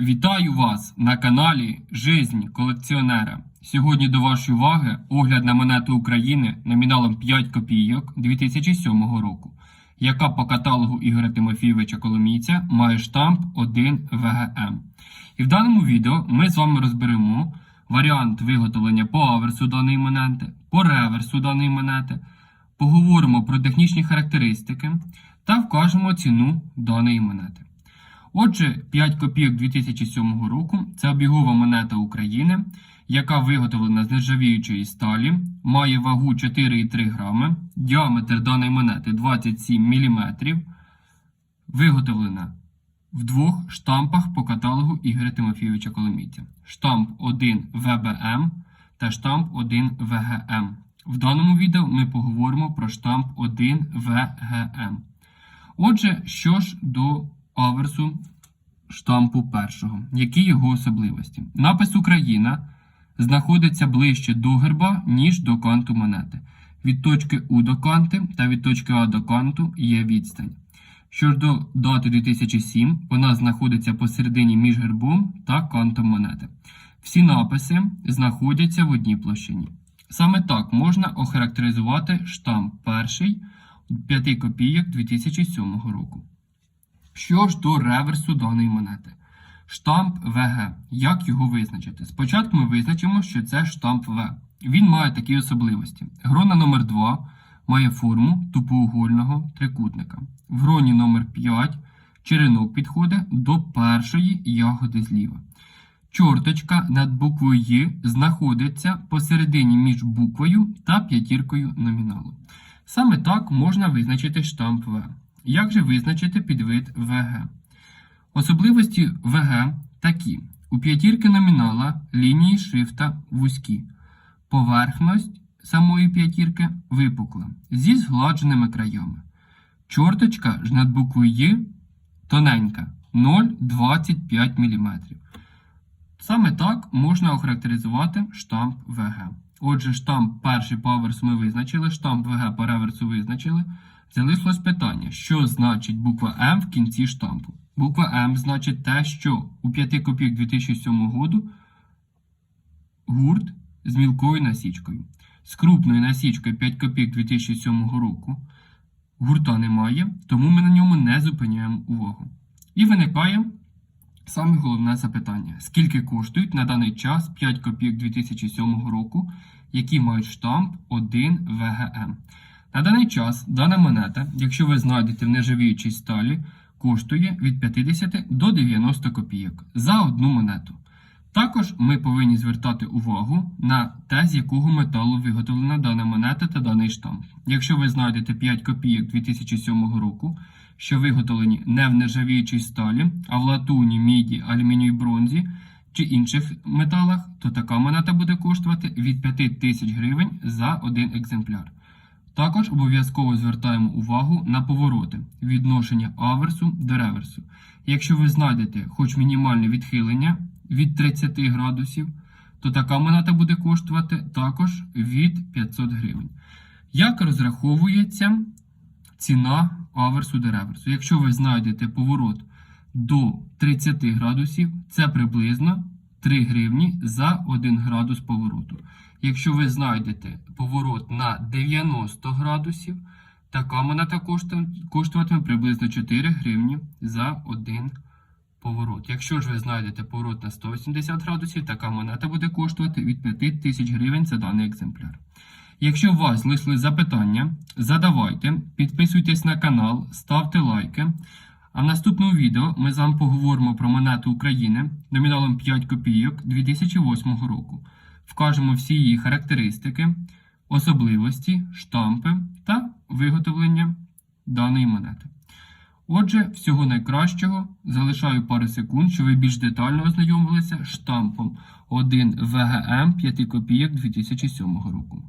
Вітаю вас на каналі Жизнь колекціонера. Сьогодні до вашої уваги огляд на монету України номіналом 5 копійок 2007 року, яка по каталогу Ігоря Тимофійовича Коломійця має штамп 1 ВГМ. І в даному відео ми з вами розберемо варіант виготовлення по аверсу даної монети, по реверсу даної монети, поговоримо про технічні характеристики та вкажемо ціну даної монети. Отже, 5 копійок 2007 року це обігова монета України, яка виготовлена з нержавіючої сталі, має вагу 4,3 грами, діаметр даної монети 27 мм, виготовлена в двох штампах по каталогу Ігоря Тимофійовича Коломійця. Штамп 1 ВБМ та штамп 1 ВГМ. В даному відео ми поговоримо про штамп 1 ВГМ. Отже, що ж до аверсу штампу першого. Які його особливості? Напис Україна знаходиться ближче до герба, ніж до канту монети. Від точки У до канти та від точки А до канту є відстань. Що ж до дати 2007, вона знаходиться посередині між гербом та кантом монети. Всі написи знаходяться в одній площині. Саме так можна охарактеризувати штамп перший 5 копійок 2007 року. Що ж до реверсу даної монети? Штамп ВГ. Як його визначити? Спочатку ми визначимо, що це штамп В. Він має такі особливості. Грона номер 2 має форму тупоугольного трикутника. В гроні номер 5 черенок підходить до першої ягоди зліва. Чорточка над буквою «Й» знаходиться посередині між буквою та п'ятіркою номіналу. Саме так можна визначити штамп В. Як же визначити підвид ВГ? Особливості ВГ такі: у п'ятірки номінала лінії шрифта вузькі, поверхність самої п'ятірки випукла зі згладженими краями. Чорточка ж над буквою «Й» тоненька 0,25 мм. Саме так можна охарактеризувати штамп ВГ. Отже, штамп перший по аверсу ми визначили, штамп ВГ по реверсу визначили. Залишилось питання, що значить буква М в кінці штампу. Буква М значить те, що у 5 копійок 2007 року гурт з мілкою насічкою. З крупною насічкою 5 копійок 2007 року гурта немає, тому ми на ньому не зупиняємо увагу. І виникає саме головне запитання: скільки коштують на даний час 5 копійок 2007 року, які мають штамп 1 ВГМ. На даний час дана монета, якщо ви знайдете в нержавіючій сталі, коштує від 50 до 90 копійок за одну монету. Також ми повинні звертати увагу на те, з якого металу виготовлена дана монета та даний штамп. Якщо ви знайдете 5 копійок 2007 року, що виготовлені не в нержавіючій сталі, а в латуні, міді, алюмінію, бронзі чи інших металах, то така монета буде коштувати від 5 тисяч гривень за один екземпляр. Також обов'язково звертаємо увагу на повороти відношення аверсу до реверсу. Якщо ви знайдете хоч мінімальне відхилення від 30 градусів, то така монета буде коштувати також від 500 гривень. Як розраховується ціна аверсу до реверсу? Якщо ви знайдете поворот до 30 градусів, це приблизно 3 гривні за 1 градус повороту. Якщо ви знайдете поворот на 90 градусів, така монета коштуватиме приблизно 4 гривні за один поворот. Якщо ж ви знайдете поворот на 180 градусів, така монета буде коштувати від 5 тисяч гривень за даний екземпляр. Якщо у вас залишили запитання, задавайте, підписуйтесь на канал, ставте лайки. А в наступному відео ми з вами поговоримо про монету України номіналом 5 копійок 2008 року. Вкажемо всі її характеристики, особливості, штампи та виготовлення даної монети. Отже, всього найкращого. Залишаю пару секунд, щоб ви більш детально ознайомилися штампом 1 ВГМ 5 копійок 2007 року.